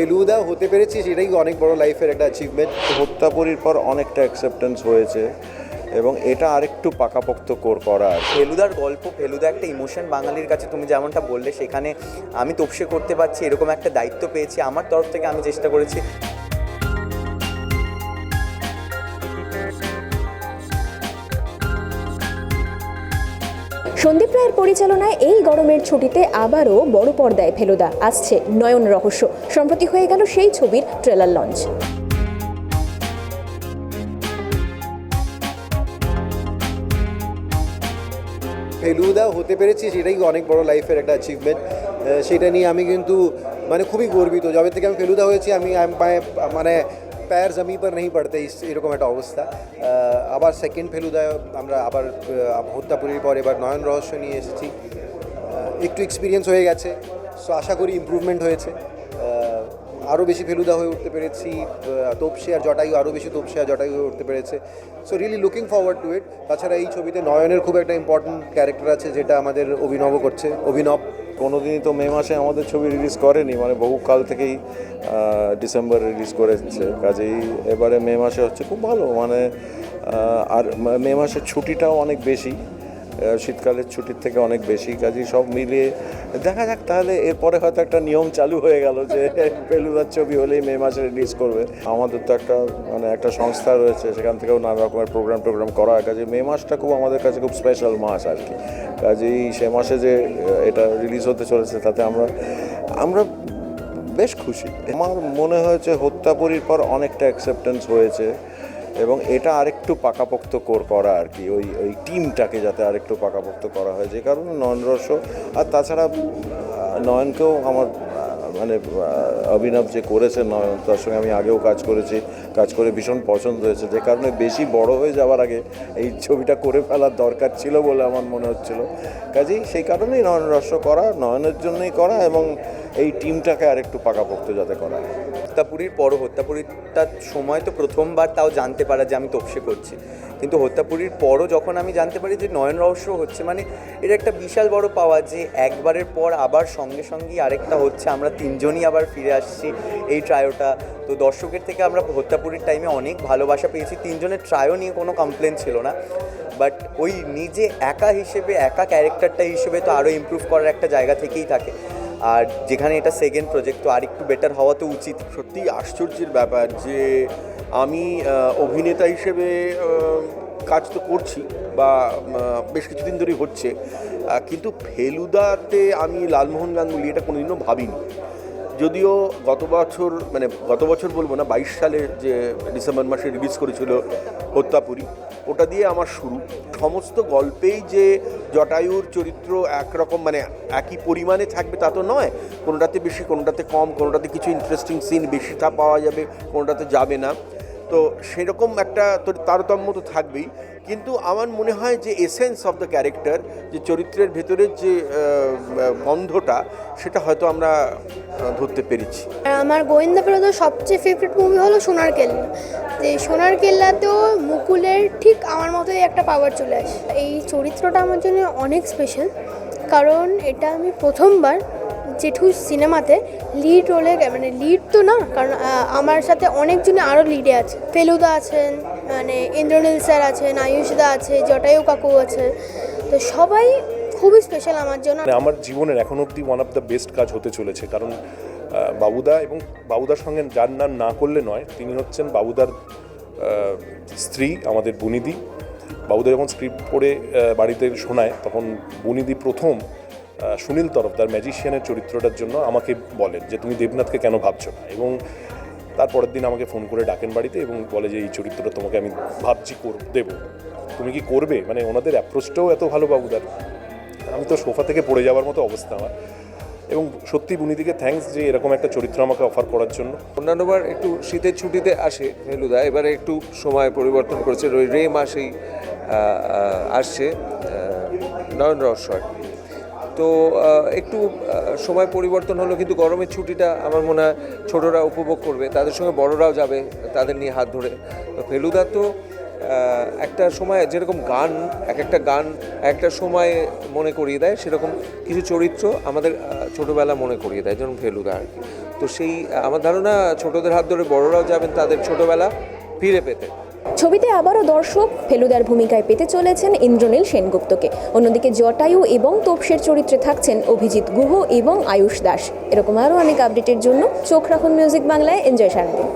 ফেলুদা হতে পেরেছি, সেটাই অনেক বড় লাইফের একটা অ্যাচিভমেন্ট হত্যাপুরীর পর অনেকটা অ্যাকসেপ্টেন্স হয়েছে এবং এটা আরেকটু পাকাপোক্ত কোর, করা ফেলুদার গল্প, ফেলুদা একটা ইমোশন বাঙালির কাছে, তুমি যেমনটা বললে, সেখানে আমি তপসে করতে পারছি, এরকম একটা দায়িত্ব পেয়েছি। আমার তরফ থেকে আমি চেষ্টা করেছি সন্দীপ রায়ের পরিচালনায় এই গরমের ছুটিতে আবারও বড় পর্দায় ফেলুদা। আসছে নয়ন রহস্য। সম্প্রতি হয়ে গেল সেই ছবির ট্রেলার লঞ্চ। ফেলুদা, হতে পেরেছি সেটাই অনেক বড় লাইফের একটা অ্যাচিভমেন্ট সেটা নিয়ে আমি কিন্তু মানে খুবই গর্বিত। যবে থেকে আমি ফেলুদা হয়েছি, আমি মানে প্যার জমি পর নেই পড়তে এরকম একটা অবস্থা আবার সেকেন্ড ফেলুদা আমরা আবার হত্যাপুরীর পর এবার নয়ন রহস্য নিয়ে এসেছি একটু এক্সপিরিয়েন্স হয়ে গেছে সো আশা করি ইমপ্রুভমেন্ট হয়েছে আরও বেশি ফেলুদা হয়ে উঠতে পেরেছি তোপসে আর জটায়ু আরও বেশি তোপসে আর জটায়ু হয়ে উঠতে পেরেছে। So really looking forward to it তাছাড়া এই ছবিতে নয়নের খুব একটা ইম্পর্টেন্ট ক্যারেক্টার আছে, যেটা আমাদের অভিনব করছে, অভিনব। কোনোদিনই তো মে মাসে আমাদের ছবি রিলিজ করেনি মানে বহু কাল থেকেই ডিসেম্বর রিলিজ করেছে। কাজেই এবারে মে মাসে হচ্ছে খুব ভালো মানে আর মে মাসের ছুটিটাও অনেক বেশি। শীতকালের ছুটির থেকে অনেক বেশি কাজেই সব মিলিয়ে দেখা যাক তাহলে এরপরে হয়তো একটা নিয়ম চালু হয়ে গেল যে ফেলুদার ছবি হলেই মে মাসে রিলিজ করবে। আমাদের তো একটা মানে একটা সংস্থা রয়েছে, সেখান থেকেও নানা রকমের প্রোগ্রাম টোগ্রাম করা হয়। কাজে মে মাসটা খুব আমাদের কাছে খুব স্পেশাল মাস আর কি। কাজেই সে মাসে যে এটা রিলিজ হতে চলেছে তাতে আমরা আমরা বেশ খুশি। আমার মনে হয়েছে হত্যাপুরীর পর অনেকটা অ্যাকসেপ্টেন্স হয়েছে। এবং এটা আরেকটু পাকাপোক্ত কর আর কি, ওই ওই টিমটাকে যাতে আরেকটু পাকাপোক্ত করা হয়, যে কারণে নয়ন রস আর তাছাড়া নয়নকেও আমার মানে অভিনব যে করেছে নয়ন, তার সঙ্গে আমি আগেও কাজ করেছি, কাজ করে ভীষণ পছন্দ হয়েছে, যে কারণে বেশি বড় হয়ে যাওয়ার আগে এই ছবিটা করে ফেলার দরকার ছিল বলে আমার মনে হচ্ছিল। কাজেই সেই কারণেই নয়ন রস্য করা, নয়নের জন্যই করা এবং এই টিমটাকে আরেকটু পাকাপোক্ত যাতে করা হয়। হত্যাপুরীর পর হত্যাপুরীটার সময় তো প্রথমবার তাও জানতে পারা যে আমি তপসে করছি। কিন্তু হত্যাপুরীর পরও যখন আমি জানতে পারি যে নয়ন রহস্য হচ্ছে মানে এটা একটা বিশাল বড় পাওয়া যে একবারের পর আবার সঙ্গে সঙ্গেই আরেকটা হচ্ছে, আমরা তিনজনই আবার ফিরে আসছি এই ট্রায়োটা। তো দর্শকের থেকে আমরা হত্যাপুরীর টাইমে অনেক ভালোবাসা পেয়েছি। তিনজনের ট্রায়ও নিয়ে কোনো কমপ্লেন ছিল না। বাট ওই নিজে একা হিসেবে, একা ক্যারেক্টারটা হিসেবে তো আরও ইমপ্রুভ করার একটা জায়গা থেকেই থাকে। আর যেখানে এটা সেকেন্ড প্রজেক্ট তো আর একটু বেটার হওয়া তো উচিত। সত্যি আশ্চর্যের ব্যাপার যে আমি অভিনেতা হিসেবে কাজ তো করছি বা বেশ কিছুদিন ধরেই হচ্ছে। কিন্তু ফেলুদাতে আমি লালমোহন গাঙ্গুলি এটা কোনোদিনও ভাবিনি। যদিও গত বছর মানে গত বছর বলব না, বাইশ সালে যে ডিসেম্বর মাসে রিলিজ করেছিল হত্যাপুরী, ওটা দিয়ে আমার শুরু। সমস্ত গল্পেই যে জটায়ুর চরিত্র একরকম মানে একই পরিমাণে থাকবে তা তো নয়, কোনোটাতে বেশি, কোনোটাতে কম, কোনোটাতে কিছু ইন্টারেস্টিং সিন বেশি তা পাওয়া যাবে, কোনোটাতে যাবে না। তো সেরকম একটা তোর তারতম্য তো থাকবেই। কিন্তু আমার মনে হয় যে এসেন্স অফ দ্য ক্যারেক্টার যে চরিত্রের ভেতরের যে বন্ধটা সেটা হয়তো আমরা ধরতে পেরেছি। আমার গোয়েন্দা পেরোদের সবচেয়ে ফেভারিট মুভি হলো সোনার কেল্লা। যে সোনার কেল্লাতেও মুকুলের ঠিক আমার মতোই একটা পাওয়ার চলে আসে। এই চরিত্রটা আমার জন্য অনেক স্পেশাল কারণ এটা আমি প্রথমবার জেঠু সিনেমাতে লিড রোলে মানে লিড তো না, কারণ আমার সাথে অনেকজনে আরও লিডে আছে। ফেলুদা আছেন মানে ইন্দ্রনীল স্যার আছেন আয়ুষদা আছে, জটায়ু কাকু আছে। তো সবাই খুবই স্পেশাল আমার জন্য। মানে আমার জীবনের এখন অবধি ওয়ান অফ দ্য বেস্ট কাজ হতে চলেছে। কারণ বাবুদা এবং বাবুদার সঙ্গে যার নাম না করলে নয়, তিনি হচ্ছেন বাবুদার স্ত্রী, আমাদের বুনিদি। বাবুদা যখন স্ক্রিপ্ট পড়ে বাড়িতে শোনায়, তখন বুনিদি প্রথম সুনীল তরফদার ম্যাজিশিয়ানের চরিত্রটার জন্য আমাকে বলেন যে, তুমি দেবনাথকে কেন ভাবছ না? এবং তারপরের দিন আমাকে ফোন করে ডাকেন বাড়িতে এবং বলে যে, এই চরিত্রটা তোমাকে আমি ভাবছি কর, দেবো। তুমি কি করবে? মানে ওনাদের অ্যাপ্রোচটাও এত ভালো বাবুদার। আমি তো সোফা থেকে পড়ে যাওয়ার মতো অবস্থা আমার। এবং সত্যি বুনিদিকে থ্যাঙ্কস যে, এরকম একটা চরিত্র আমাকে অফার করার জন্য। অন্যান্যবার একটু শীতের ছুটিতে আসে ফেলুদা, এবারে একটু সময় পরিবর্তন করেছে। ওই রে মাসেই আসছে নয়ন রহস্য। তো একটু সময় পরিবর্তন হলো কিন্তু গরমের ছুটিটা আমার মনে হয় ছোটরা উপভোগ করবে। তাদের সঙ্গে বড়রাও যাবে তাদের নিয়ে হাত ধরে। তো ফেলুদা তো একটা সময় যেরকম গান, এক একটা গান একটা সময় মনে করিয়ে দেয়, সেরকম কিছু চরিত্র আমাদের ছোটোবেলা মনে করিয়ে দেয়, যেমন ফেলুদা আর কি। তো তো সেই, আমার ধারণা ছোটোদের হাত ধরে বড়রাও যাবেন তাদের ছোটোবেলা ফিরে পেতে। ছবিতে আবারও দর্শক ফেলুদার ভূমিকায় পেতে চলেছেন ইন্দ্রনীল সেনগুপ্তকে। অন্যদিকে জটায়ু এবং তোপসের চরিত্রে থাকছেন অভিজিৎ গুহ এবং আয়ুষ দাস। এরকম আরও অনেক আপডেটের জন্য চোখ রাখুন মিউজিক বাংলায়। এনজয় সারাদিন।